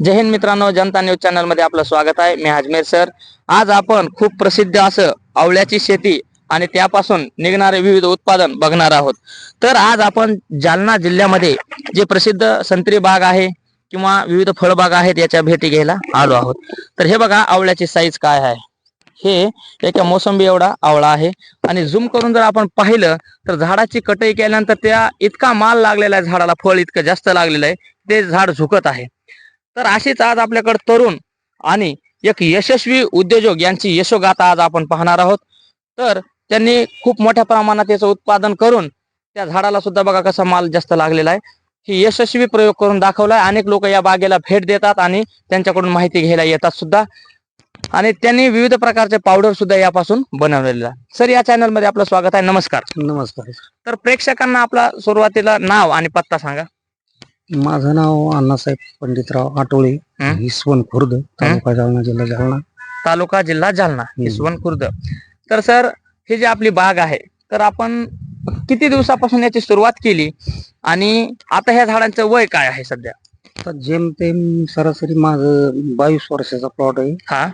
जय हिंद मित्रांनो जनता न्यूज चॅनलमध्ये आपलं स्वागत आहे. मी हाजमेर सर. आज आपण खूप प्रसिद्ध असं आवळ्याची शेती आणि त्यापासून निघणारे विविध उत्पादन बघणार आहोत. तर आज आपण जालना जिल्ह्यामध्ये जे प्रसिद्ध संत्री बाग आहे किंवा विविध फळबाग आहेत याच्या भेटी घ्यायला आलो आहोत. तर हे बघा आवळ्याची साईज काय आहे. हे एका मोसंबी एवढा आवळा आहे. आणि झूम करून जर आपण पाहिलं तर झाडाची कटई केल्यानंतर त्या इतका माल लागलेला आहे झाडाला फळ इतकं जास्त लागलेलं आहे ते झाड झुकत आहे. तर अशीच आज आपल्याकडे तरुण आणि एक यशस्वी उद्योजक यांची यशोगाथा आज आपण पाहणार आहोत. तर त्यांनी खूप मोठ्या प्रमाणात याचं उत्पादन करून त्या झाडाला सुद्धा बघा कसा माल जास्त लागलेला आहे. ही यशस्वी प्रयोग करून दाखवलाय. अनेक लोक या बागेला भेट देतात आणि त्यांच्याकडून माहिती घ्यायला येतात सुद्धा. आणि त्यांनी विविध प्रकारचे पावडर सुद्धा यापासून बनवलेला आहे. सर या चॅनलमध्ये आपलं स्वागत आहे. नमस्कार. नमस्कार. तर प्रेक्षकांना आपला सुरुवातीला नाव आणि पत्ता सांगा. माझं नाव अण्णासाहेब पंडितराव आटोळे हं? खुर्द तालुका जालना जिल्हा जालना. तालुका जिल्हा जालना इसवण खुर्द. तर सर ही जी आपली बाग आहे तर आपण किती दिवसापासून याची सुरुवात केली? आणि आता ह्या झाडांचं वय काय आहे सध्या? आता जेमतेम सरासरी माझं बावीस वर्षाचा प्लॉट आहे. हा.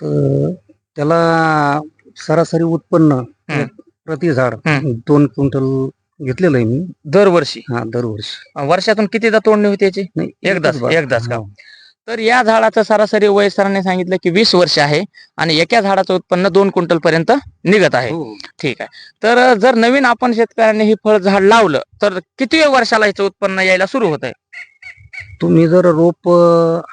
तर त्याला सरासरी उत्पन्न हं. प्रति झाड हं. दोन क्विंटल घेतलेलं आहे मी. दरवर्षी? हा दरवर्षी. वर्षातून कितीदा तोडणी होती याची? नाही एकदाच- बाग. एकदाच का? हो. तर या झाडाचं सरासरी वय सरांनी सांगितलं की वीस वर्ष आहे आणि एका झाडाचं उत्पन्न दोन क्विंटल पर्यंत निघत आहे. हो. ठीक आहे. तर जर नवीन आपण शेतकऱ्यांनी ही फळ झाड लावलं तर किती वर्षाला याचं उत्पन्न यायला सुरू होत आहे तुम्ही जर रोप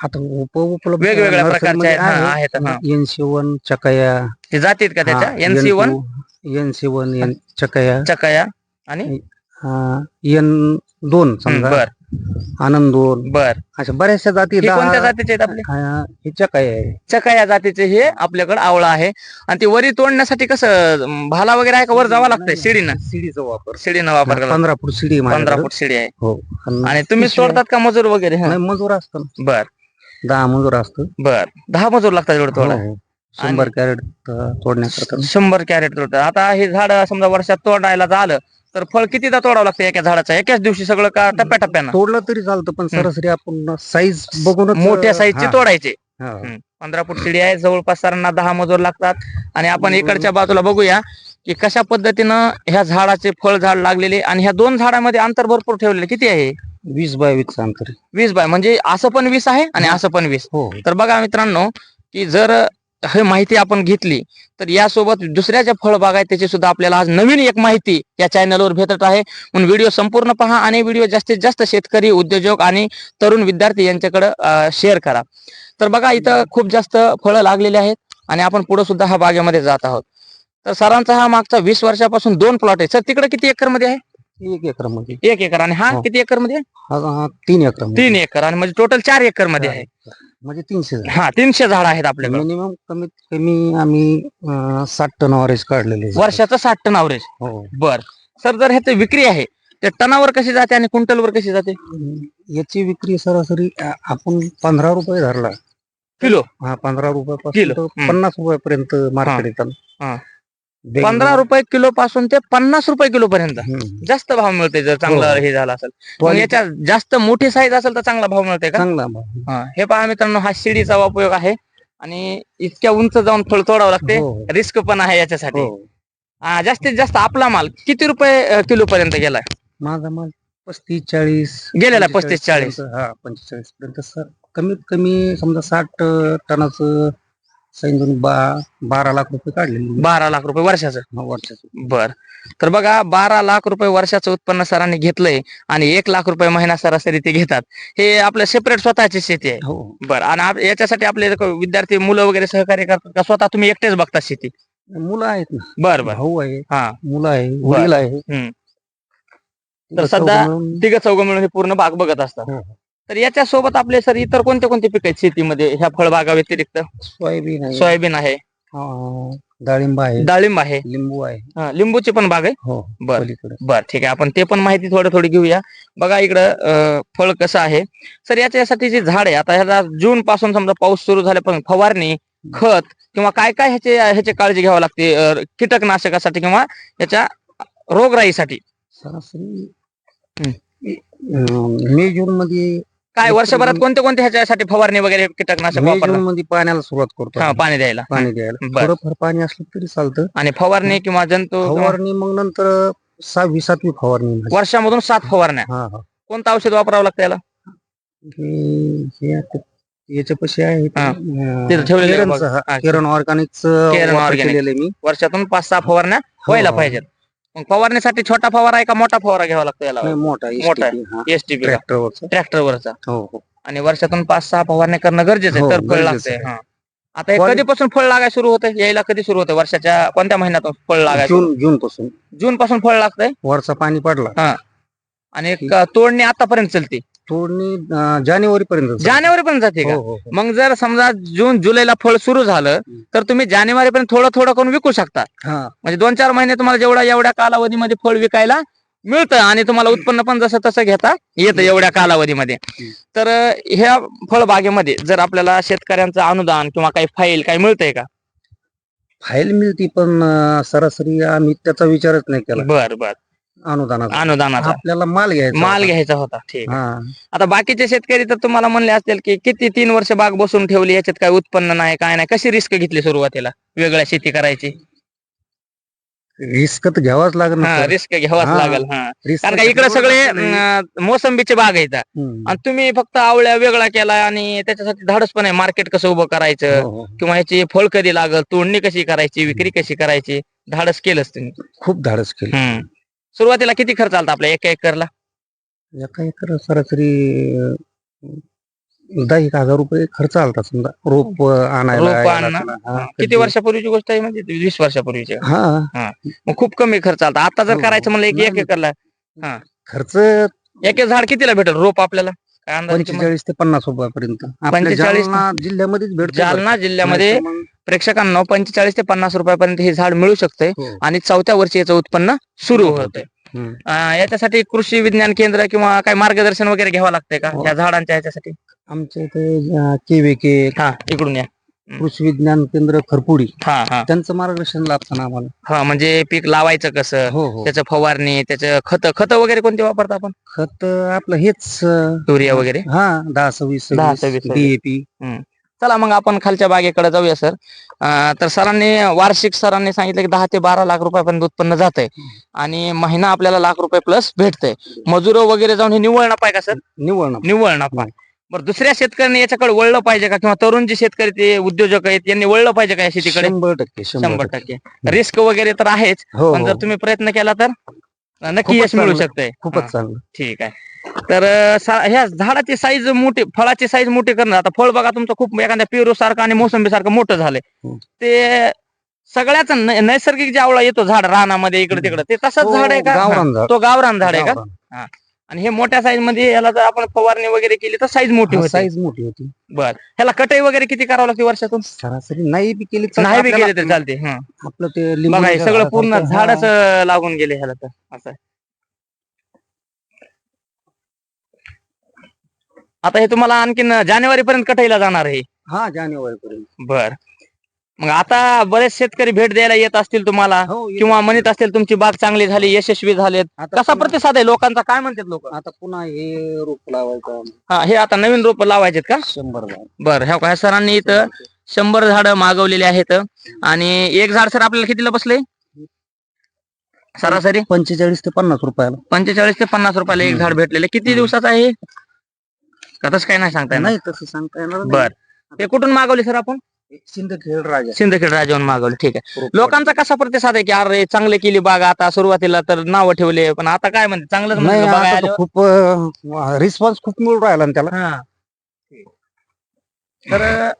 आता रोप उपलब्ध वेगवेगळ्या प्रकारचे आहेत, हा, आहेत, हा. एन सेवन चकया. ते जातीत का त्याच्या? N C one N seven N चकया. चकया आणि? एन दोन समजा. बर. आनंद दोन. बर. अशा बऱ्याचशा जाती हे दहा- कोणत्या जातीचे आहेत आपले? हा, हे चकया आहे. चकया जातीचे हे आपल्याकडे आवळा आहे. आणि ती वरी तोडण्यासाठी कसं अं, भाला वगैरे आहे का? वर जावं लागतंय शिडीनं? शिडीचा वापर. शिडीनं वापर पंधरा फूट शिडी पंधरा माझ्याकडे. फूट शिडी आहे. हो. आणि तुम्ही पिशव्या- सोडतात का मजूर वगैरे? हं? नाही, मजूर असतं बर. दहा मजूर असतं. बर. दहा मजूर लागतात एवढं हो, तोडा. हो. शंभर कॅरेट तोडण्याकरता. शंभर कॅरेट तोडतात. आता हे झाड समजा वर्षात तोडायला झालं तर फळ कितीदा तोडावं लागतं एका झाडाचं? एकाच दिवशी सगळं का टप्प्याटप्प्यानं? तोडलं तरी चालतं पण सरासरी आपण साईज बघूनच मोठ्या साईजचे हा, तोडायचे. हा. हं. पंधरा फूट शिडी आहे जवळपास सरांना दहा मजूर लागतात. आणि आपण इकडच्या बाजूला बघूया की कशा पद्धतीनं ह्या झाडाचे फळ झाड लागलेले आणि ह्या दोन झाडामध्ये अंतर भरपूर ठेवलेले किती आहे? वीस बाय वीस अंतर. वीस बाय म्हणजे असं पण वीस आहे आणि असं पण वीस. हो. तर बघा मित्रांनो की जर हे माहिती आपण घेतली तर यासोबत दुसऱ्या ज्या फळबाग आहेत त्याची सुद्धा आपल्याला आज नवीन एक माहिती या चॅनलवर भेटत आहे. म्हणून व्हिडिओ संपूर्ण पहा आणि व्हिडिओ जास्तीत जास्त शेतकरी उद्योजक आणि तरुण विद्यार्थी यांच्याकडे शेअर करा. तर बघा इथं खूप जास्त फळं लागलेली आहेत आणि आपण पुढे सुद्धा हा बागेमध्ये जात आहोत. तर सरांचा हा मागचा वीस वर्षापासून दोन प्लॉट आहे सर तिकडे किती एकरमध्ये आहे? एक एकरमध्ये एक एकर. आणि हा हो. किती एकरमध्ये आहे? तीन एकर तीन एकर. आणि म्हणजे टोटल चार एकरमध्ये आहे. म्हणजे तीनशे झाड. हा तीनशे झाड आहेत आपल्याकडे मिनिमम कमीत कमी आम्ही अं, साठ टन अवरेज काढलेले आहे. वर्षाचं साठ टन अवरेज हो बर सर जर ह्याची विक्री आहे ते टनावर कशी जाते आणि क्विंटलवर कशी जाते याची विक्री सरासरी अं, आपण पंधरा रुपये धरला किलो हा पंधरा किलो. तर हम्म. पन्नास रुपयापर्यंत मार्केट हा. येतात पंधरा रुपये किलो पासून ते पन्नास रुपये किलो पर्यंत. जास्त भाव मिळते जर चांगलं हो. हे झालं असेल याच्या जास्त मोठी साईज असेल तर चांगला भाव मिळते का. हा. हे पहा मित्रांनो हा शिडीचा उपयोग आहे आणि इतक्या उंच जाऊन फळ तोडावं लागते हो, रिस्क पण आहे याच्यासाठी हो. हा, जास्तीत जास्त आपला माल किती रुपये किलो पर्यंत गेलाय माझा माल पस्तीस चाळीस गेलेला 35-40. पर्यंत, हा पंचेचाळीस पर्यंत सर कमीत कमी समजा साठ टनाचं सैंदून बा बारा लाख रुपये काढलेले बारा लाख रुपये वर्षाचं? वर्षाचे. बर. तर बघा बारा लाख रुपये वर्षाचं उत्पन्न सरांनी घेतलंय आणि एक लाख रुपये महिना सरासरी ते घेतात. हे आपलं सेपरेट स्वतःची शेती आहे. हो. बर. आणि आप- याच्यासाठी आपले विद्यार्थी मुलं वगैरे सहकार्य करतात का? स्वतः तुम्ही एकटेच बघता शेती? मुलं आहेत ना. बर बर. भाऊ आहे हा. मुलं आहे वडील आहे. हम्म. तर सध्या तिघ चौघ मिळून हे पूर्ण बाग बघत असतात. हो. तर याच्या सोबत आपले सर इतर कोणते कोणते पीक आहेत शेतीमध्ये ह्या फळबागा व्यतिरिक्त? सोयाबीन आहे. सोयाबीन आहे. अं, डाळिंब आहे. डाळिंब आहे. लिंबू आहे. हा, लिंबूची पण बाग आहे? हो बर. पलीकडे. बर ठीक आहे. आपण ते पण माहिती थोडं थोडी घेऊया. बघा इकडं अं, फळ कसं आहे. सर याच्यासाठी जे झाड आहे आता ह्याला जून पासून समजा पाऊस सुरू झाल्यापासून फवारणी खत किंवा काय काय ह्याचे ह्याची काळजी घ्यावी लागते अं, कीटकनाशकासाठी किंवा याच्या रोगराईसाठी? सरासरी हम्म. अं, मे जून मध्ये काय वर्षभरात जून- कोणते कोणते ह्याच्यासाठी फवारणी वगैरे कीटकनाशक मे जून वापरतात मध्ये पाण्याला सुरुवात करतो हा. पाणी द्यायला पाणी द्यायला बर. थोडंफार पाणी असलं तरी चालतं आणि फवारणी किंवा जंतू किंवा फवारणी मग नंतर सहावी सातवी फवारणी माझी. वर्षामधून सात फवारण्या हा हा कोणतं औषध वापरावं लागतं याला हे- हे आता याच्या पशी आहे ते, हा. अं, तिथं ठेवलेलं आहे केरनचं, बघ. हा, हा. केरन ऑर्गॅनिकच केरन organic. केलेलं आहे मी वर्षातून पाच सहा फवारण्या व्हायला हो. पाहिजेत मग फवारणीसाठी छोटा फवारा आहे का मोठा फवारा घ्यावा लागतो याला? नाही, मोठा मोठा आहे. एसटीपी ट्रॅक्टरवरचा. ट्रॅक्टरवरचा. हो हो. आणि वर्षातून पाच सहा फवारण्या करणं गरजेचं आहे हो, तर फळ गरजेचं लागतंय आहे. हा. आता हे कधीपासून फळ लागायला सुरू होतं यायला कधी सुरू होतं वर्षाच्या कोणत्या महिन्यातून फळ लागायचं जून जून पासून जून पासून फळ लागतंय? वरचा पाणी पडला. आणि क- तोडणी आतापर्यंत चलते. तोडणी जानेवारी पर्यंत जानेवारी पर्यंत जाते का? हो हो हो. मग जर समजा जून जुलैला फळ सुरू झालं तर तुम्ही जानेवारी पर्यंत थोडं थोडं करून विकू शकता. हा. म्हणजे दोन चार महिने तुम्हाला जेवढा एवढ्या कालावधीमध्ये फळ विकायला मिळतं आणि तुम्हाला उत्पन्न पण जसं तसं घेता येतं एवढ्या कालावधीमध्ये. तर ह्या फळबागेमध्ये जर आपल्याला शेतकऱ्यांचं अनुदान किंवा काही फाईल काही मिळतंय का? फाईल मिळती पण सरासरी आम्ही त्याचा विचारच नाही केला. बर बर. अनुदानाचा अनुदानाचा आपल्याला माल घ्यायचा माल. घ्यायचा होता ठीक आहे. हा आता बाकीचे शेतकरी तर तुम्हाला म्हणले असतील की किती तीन वर्ष बाग बसून ठेवली याच्यात काय उत्पन्न नाही काय नाही कशी रिस्क घेतली सुरुवातीला वेगळ्या शेती करायची रिस्क तर घ्यावाच हा सर. रिस्क घ्यावाच हा. लागेल हा कारण का इकडे सगळे. अं, मोसंबीचे बाग आहेत. आणि तुम्ही फक्त आवळ्या वेगळा केला आणि त्याच्यासाठी धाडस पण आहे मार्केट कसं उभं करायचं हो, हो. किंवा याची फळ कधी लागल तोडणी कशी करायची विक्री कशी करायची धाडस केलंच तुम्ही खूप धाडस केलं हम्म. सुरुवातीला किती खर्च आलता आपल्या एका एकरला? एका एकर सरासरी दहा एक हजार रुपये खर्च आलता समजा. रोप अं, आणायला रोप यायला आणणं? त्याला. हा, किती वर्षापूर्वीची गोष्ट आहे म्हणजे? वीस वर्षापूर्वीची? हा. मग खूप कमी खर्च आलता. आता जर हो, करायचं म्हणलं एक नाही, एक एकरला. खर्च एक एक झाड कितीला भेटेल रोप आपल्याला? काय अंदाजे किंमत? पंचेचाळीस ते पन्नास रुपयापर्यंत आपल्या 45 जालना जिल्ह्यामध्येच भेटतो जालना जिल्ह्यामध्ये प्रेक्षकांना पंचेचाळीस ते पन्नास रुपयापर्यंत हे झाड मिळू शकते हो. आणि चौथ्या वर्षी याचं उत्पन्न सुरू हो, होते हम्म. याच्यासाठी कृषी विज्ञान केंद्र किंवा काही मार्गदर्शन वगैरे घ्यावं लागतंय का हो. या झाडांच्या ह्याच्यासाठी आमच्या इथे केवेके हा इकडून या कृषी विज्ञान केंद्र खरपुडी. हा हा. त्यांचं मार्गदर्शन लाभतं ना आम्हाला हा म्हणजे पीक लावायचं कसं? हो हो. त्याचं फवारणी त्याचं खत खत वगैरे कोणते वापरता आपण? खत आपलं हेच अं, युरिया वगैरे? हा दहा सव्वीस दहा सव्वीस, सव्वीस. डीएपी चला मग आपण खालच्या बागेकडे जाऊया सर. अं, तर सरांनी वार्षिक सरांनी सांगितलं की दहा ते बारा लाख रुपयापर्यंत उत्पन्न जात आहे आणि महिना आपल्याला लाख रुपये प्लस भेटतंय. मजूर वगैरे जाऊन हे निव्वळ नफा आहे का सर? निवड ना निव्वळ नफा बरं दुसऱ्या शेतकऱ्यांनी याच्याकडे वळलं पाहिजे का किंवा तरुण जे शेतकरी ते उद्योजक आहेत यांनी वळलं पाहिजे का या शेतीकडे शंभर टक्के शंभर टक्के रिस्क वगैरे तर आहेच हो पण हो. जर तुम्ही प्रयत्न केला तर नक्की खूपच यश मिळू चांगलं. शकतंय खूपच हा. चांगलं ठीक आहे तर अं, सा- ह्या झाडाची साईज मोठी फळाची साईज मोठी करणं आता फळ बघा तुमचं खूप एखाद्या पेरू सारखं आणि मोसंबी सारखं मोठं झालंय हम्म. ते सगळ्याच न- नैसर्गिक जे आवळा येतो झाड रानामध्ये इकडे तिकडे ते तसंच हो, झाड आहे का हा. गावरान झाड तो गावरान झाड आहे का गावरान. आणि हे मोठ्या साईजमध्ये याला जर आपण फवारणी वगैरे केली तर साईज मोठी होते. साईज मोठी होती. बर. ह्याला कटाई वगैरे किती करावं लागते वर्षातून? सरासरी नाही बी केली तर नाही बी केले तरी चालते हं. आपलं ते बघा हे सगळं पूर्ण हा, झाडच लागून गेले ह्याला तर असं आहे. आता हे तुम्हाला आणखीन जानेवारी पर्यंत कटाईला जाणार आहे. हा जानेवारी पर्यंत बर. मग आता बरेच शेतकरी भेट द्यायला येत असतील तुम्हाला हो. किंवा म्हणत असतील तुमची बाग चांगली झाली यशस्वी झालेत. आता कसा पुन्हा- प्रतिसाद आहे लोकांचा? काय म्हणतात लोक? आता पुन्हा हे रोप लावायचं. हा हे आता नवीन रोप लावायचेत का? शंभर झाड. बर ह्या ह्या सरांनी इथं शंभर झाड. मागवलेली आहेत. आणि एक झाड सर आपल्याला कितीला बसले सरासरी? पंचेचाळीस ते पन्नास रुपयाला. पंचेचाळीस ते पन्नास रुपयाला एक. झाड भेटलेले. किती. दिवसाचं आहे हे? का तसं काय नाही सांगता येणार? नाही तसं सांगता येणार बर. ते कुठून मागवले सर आपण? सिंदखेड राजा सिंदखेड राजाहून मागवले. ठीक आहे. लोकांचा कसा प्रतिसाद आहे की अरे चांगले केली बाग आता सुरुवातीला तर नाव ठेवले पण आता काय म्हणते? चांगलंच नाही म्हणते आता बघायला तर खूप रिस्पॉन्स खूप मिळून राहिला ना त्याला. हा. तर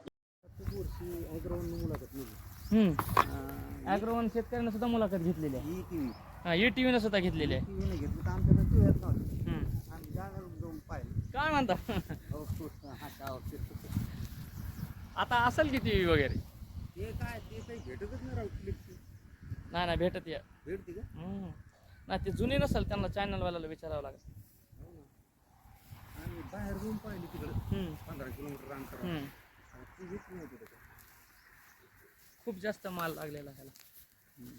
अॅग्रोवन शेतकऱ्यांना सुद्धा मुलाखत घेतलेली आहे. ईटीव्ही सुद्धा घेतलेली आहे. हम्म. काय म्हणता? आता असेल की टीव्ही वगैरे? नाही नाही भेटत या. हम्म. नाही ते जुने नसेल त्यांना चॅनल वाल्याला विचारावं लागेल. बाहेर जाऊन पाहिली तिकडे. हम्म. पंधरा किलोमीटर अंतर हम्म. खूप जास्त माल लागलेला ह्याला. हम्म.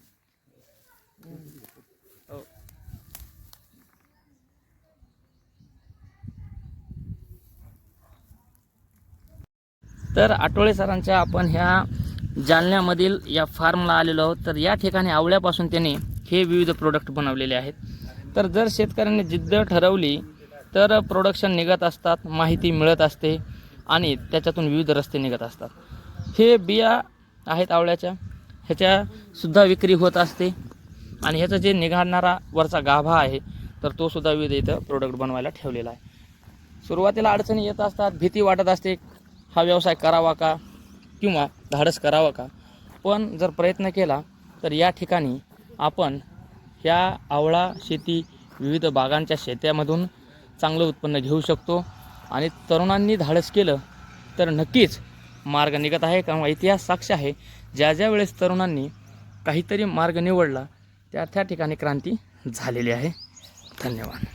तर आठवळे सरांच्या आपण ह्या जालन्यामधील या फार्मला आलेलो आहोत. तर या ठिकाणी आवळ्यापासून त्यांनी हे विविध प्रोडक्ट बनवलेले आहेत. तर जर शेतकऱ्यांनी जिद्द ठरवली तर प्रोडक्शन निघत असतात माहिती मिळत असते आणि त्याच्यातून विविध रस्ते निघत असतात. हे बिया आहेत आवळ्याच्या. ह्याच्यासुद्धा विक्री होत असते आणि ह्याचं जे निघाणारा वरचा गाभा आहे तर तोसुद्धा विविध इथं प्रोडक्ट बनवायला ठेवलेला आहे. सुरुवातीला अडचणी येत असतात भीती वाटत असते हा व्यवसाय करावा का? किंवा धाडस करावा का? पण जर प्रयत्न केला तर या ठिकाणी आपण ह्या आवळा शेती विविध बागांच्या शेत्यामधून चांगलं उत्पन्न घेऊ शकतो. आणि तरुणांनी धाडस केलं तर नक्कीच मार्ग निघत आहे. किंवा इतिहास साक्ष आहे. ज्या ज्या वेळेस तरुणांनी काहीतरी मार्ग निवडला त्या त्या ठिकाणी क्रांती झालेली आहे. धन्यवाद.